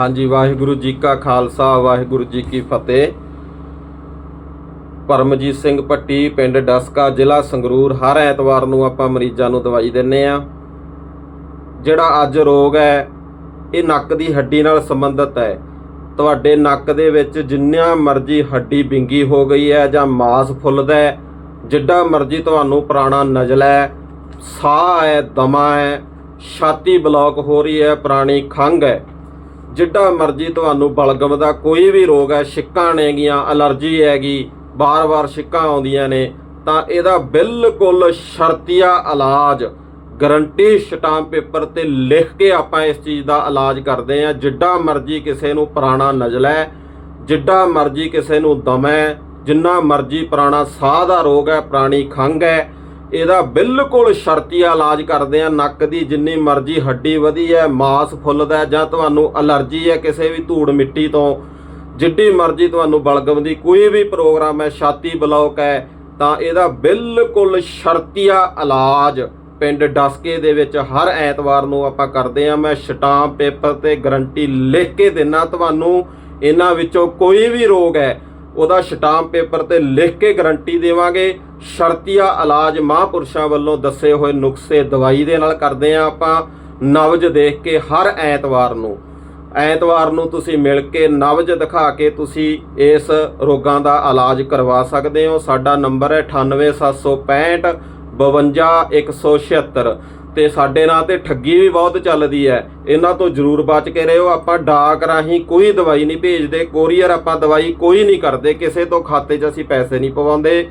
ਹਾਂਜੀ, ਵਾਹਿਗੁਰੂ ਜੀ ਕਾ ਖਾਲਸਾ, ਵਾਹਿਗੁਰੂ ਜੀ ਕੀ ਫਤਿਹ। ਪਰਮਜੀਤ ਸਿੰਘ ਪੱਟੀ, ਪਿੰਡ ਡਸਕਾ, ਜ਼ਿਲ੍ਹਾ ਸੰਗਰੂਰ। ਹਰ ਐਤਵਾਰ ਨੂੰ ਆਪਾਂ ਮਰੀਜ਼ਾਂ ਨੂੰ ਦਵਾਈ ਦਿੰਨੇ ਆ ਜਿਹੜਾ ਅੱਜ ਰੋਗ ਹੈ, ਇਹ ਨੱਕ ਦੀ ਹੱਡੀ ਨਾਲ ਸੰਬੰਧਿਤ ਹੈ। ਤੁਹਾਡੇ ਨੱਕ ਦੇ ਵਿੱਚ ਜਿੰਨਾ ਮਰਜ਼ੀ ਹੱਡੀ ਬਿੰਗੀ ਹੋ ਗਈ ਹੈ ਜਾਂ ਮਾਸ ਫੁੱਲਦਾ ਹੈ, ਜਿੱਡਾ ਮਰਜ਼ੀ ਤੁਹਾਨੂੰ ਪੁਰਾਣਾ ਨਜ਼ਲਾ ਹੈ, ਸਾਹ ਹੈ, ਦਮਾ ਹੈ, ਛਾਤੀ ਬਲੌਕ ਹੋ ਰਹੀ ਹੈ, ਪੁਰਾਣੀ ਖੰਘ ਹੈ। ਜਿੱਡਾ ਮਰਜ਼ੀ ਤੁਹਾਨੂੰ ਬਲਗਮ ਦਾ ਕੋਈ ਵੀ ਰੋਗ ਹੈ, ਛਿੱਕਾਂ ਨੇਗੀਆਂ ਅਲਰਜੀ ਹੈਗੀ ਬਾਰ-ਬਾਰ ਛਿੱਕਾਂ ਆਉਂਦੀਆਂ ਨੇ, ਤਾਂ ਇਹਦਾ ਬਿਲਕੁਲ ਸ਼ਰਤੀਆ ਇਲਾਜ, ਗਰੰਟੀ ਸਟਾਂਪ ਪੇਪਰ ਤੇ ਲਿਖ ਕੇ ਆਪਾਂ ਇਸ ਚੀਜ਼ ਦਾ ਇਲਾਜ ਕਰਦੇ ਹਾਂ। ਜਿੱਡਾ ਮਰਜ਼ੀ ਕਿਸੇ ਨੂੰ ਪੁਰਾਣਾ ਨਜ਼ਲਾ ਹੈ, ਜਿੱਡਾ ਮਰਜ਼ੀ ਕਿਸੇ ਨੂੰ ਦਮ ਹੈ, ਜਿੰਨਾ ਮਰਜ਼ੀ ਪੁਰਾਣਾ ਸਾਹ ਦਾ ਰੋਗ ਹੈ, ਪੁਰਾਣੀ ਖੰਘ ਹੈ ਇਹਦਾ ਬਿਲਕੁਲ ਸ਼ਰਤੀਆ ਇਲਾਜ ਕਰਦੇ ਆ। ਨੱਕ ਦੀ ਜਿੰਨੀ ਮਰਜ਼ੀ ਹੱਡੀ ਵਧੀ ਹੈ ਮਾਸ ਫੁੱਲਦਾ ਜਾਂ ਤੁਹਾਨੂੰ ਅਲਰਜੀ ਹੈ ਕਿਸੇ ਵੀ ਧੂੜ ਮਿੱਟੀ ਤੋਂ, ਜਿੱਡੀ ਮਰਜ਼ੀ ਤੁਹਾਨੂੰ ਬਲਗਮ ਦੀ ਕੋਈ ਵੀ ਪ੍ਰੋਗਰਾਮ ਹੈ, ਛਾਤੀ ਬਲੌਕ ਹੈ, ਤਾਂ ਇਹਦਾ ਬਿਲਕੁਲ ਸ਼ਰਤੀਆ ਇਲਾਜ ਪਿੰਡ ਡਸਕੇ ਦੇ ਵਿੱਚ ਹਰ ਐਤਵਾਰ ਨੂੰ ਆਪਾਂ ਕਰਦੇ ਆ। ਮੈਂ ਸਟਾਂਪ ਪੇਪਰ ਤੇ ਗਰੰਟੀ ਲਿਖ ਕੇ ਦਿੰਨਾ ਤੁਹਾਨੂੰ, ਇਹਨਾਂ ਵਿੱਚੋਂ ਕੋਈ ਵੀ ਰੋਗ ਹੈ ਉਹਦਾ ਸਟਾਂਪ ਪੇਪਰ ਤੇ ਲਿਖ ਕੇ ਗਰੰਟੀ ਦੇਵਾਂਗੇ। ਸ਼ਰਤੀਆ ਇਲਾਜ ਮਹਾਂਪੁਰਸ਼ਾਂ ਵੱਲੋਂ ਦੱਸੇ ਹੋਏ ਨੁਸਖੇ ਦਵਾਈ ਦੇ ਨਾਲ ਕਰਦੇ ਆ ਆਪਾਂ। ਨਵਜ ਦੇਖ ਕੇ ਹਰ ਐਤਵਾਰ ਨੂੰ ਐਤਵਾਰ ਨੂੰ ਤੁਸੀਂ ਮਿਲ ਕੇ ਨਵਜ ਦਿਖਾ ਕੇ ਤੁਸੀਂ ਇਸ ਰੋਗਾਂ ਦਾ ਇਲਾਜ ਕਰਵਾ ਸਕਦੇ ਹੋ। ਸਾਡਾ ਨੰਬਰ ਹੈ 98765 52176 ਤੇ ਸਾਡੇ ਨਾਂ ਤੇ ਠੱਗੀ ਵੀ ਬਹੁਤ ਚੱਲਦੀ ਹੈ। ਇਹਨਾਂ ਤੋਂ ਜ਼ਰੂਰ ਬਚ ਕੇ ਰਹੋ। ਆਪਾਂ ਡਾਕ ਰਾਹੀਂ ਕੋਈ ਦਵਾਈ ਨਹੀਂ ਭੇਜਦੇ। ਕੋਰੀਅਰ ਆਪਾਂ ਦਵਾਈ ਕੋਈ ਨਹੀਂ ਕਰਦੇ। ਕਿਸੇ ਤੋਂ ਖਾਤੇ 'ਚ ਅਸੀਂ ਪੈਸੇ ਨਹੀਂ ਪਵਾਉਂਦੇ।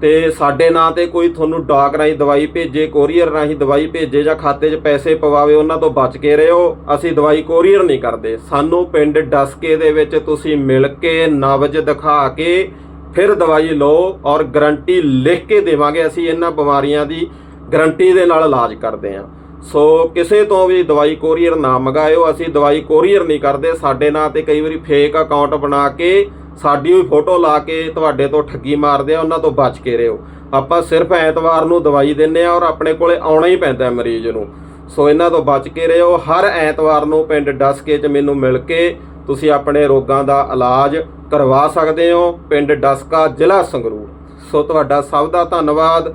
ਤੇ ਸਾਡੇ ਨਾਂ ਤੇ ਕੋਈ ਤੁਹਾਨੂੰ ਡਾਕ ਰਾਹੀਂ ਦਵਾਈ ਭੇਜੇ, ਕੋਰੀਅਰ ਰਾਹੀਂ ਦਵਾਈ ਭੇਜੇ ਜਾਂ ਖਾਤੇ 'ਚ ਪੈਸੇ ਪਵਾਵੇ, ਉਹਨਾਂ ਤੋਂ ਬਚ ਕੇ ਰਹੋ। ਅਸੀਂ ਦਵਾਈ ਕੋਰੀਅਰ ਨਹੀਂ ਕਰਦੇ। ਸਾਨੂੰ ਪਿੰਡ ਡਸਕੇ ਦੇ ਵਿੱਚ ਤੁਸੀਂ ਮਿਲ ਕੇ ਨਬਜ ਦਿਖਾ ਕੇ ਫਿਰ ਦਵਾਈ ਲਓ ਔਰ ਗਰੰਟੀ ਲਿਖ ਕੇ ਦੇਵਾਂਗੇ। ਅਸੀਂ ਇਹਨਾਂ ਬਿਮਾਰੀਆਂ ਦੀ ਗਰੰਟੀ ਦੇ ਨਾਲ ਇਲਾਜ ਕਰਦੇ ਹਾਂ। ਸੋ ਕਿਸੇ ਤੋਂ ਵੀ ਦਵਾਈ ਕੋਰੀਅਰ ਨਾ ਮੰਗਾਇਓ, ਅਸੀਂ ਦਵਾਈ ਕੋਰੀਅਰ ਨਹੀਂ ਕਰਦੇ। ਸਾਡੇ ਨਾਂ ਤੇ ਕਈ ਵਾਰੀ ਫੇਕ ਅਕਾਊਂਟ ਬਣਾ ਕੇ ਸਾਡੀ ਵੀ ਫੋਟੋ ਲਾ ਕੇ ਤੁਹਾਡੇ ਤੋਂ ਠੱਗੀ ਮਾਰਦੇ ਆ ਉਹਨਾਂ ਤੋਂ ਬਚ ਕੇ ਰਹੋ। ਆਪਾਂ ਸਿਰਫ ਐਤਵਾਰ ਨੂੰ ਦਵਾਈ ਦਿੰਨੇ ਆ ਔਰ ਆਪਣੇ ਕੋਲੇ ਆਉਣਾ ਹੀ ਪੈਂਦਾ ਮਰੀਜ਼ ਨੂੰ। ਸੋ ਇਹਨਾਂ ਤੋਂ ਬਚ ਕੇ ਰਹੋ। ਹਰ ਐਤਵਾਰ ਨੂੰ ਪਿੰਡ ਡਸਕੇ 'ਚ ਮੈਨੂੰ ਮਿਲ ਕੇ ਤੁਸੀਂ ਆਪਣੇ ਰੋਗਾਂ ਦਾ ਇਲਾਜ ਕਰਵਾ ਸਕਦੇ ਹੋ। ਪਿੰਡ ਡਸਕਾ ਜ਼ਿਲ੍ਹਾ ਸੰਗਰੂਰ। ਸੋ ਤੁਹਾਡਾ ਸਭ ਦਾ ਧੰਨਵਾਦ।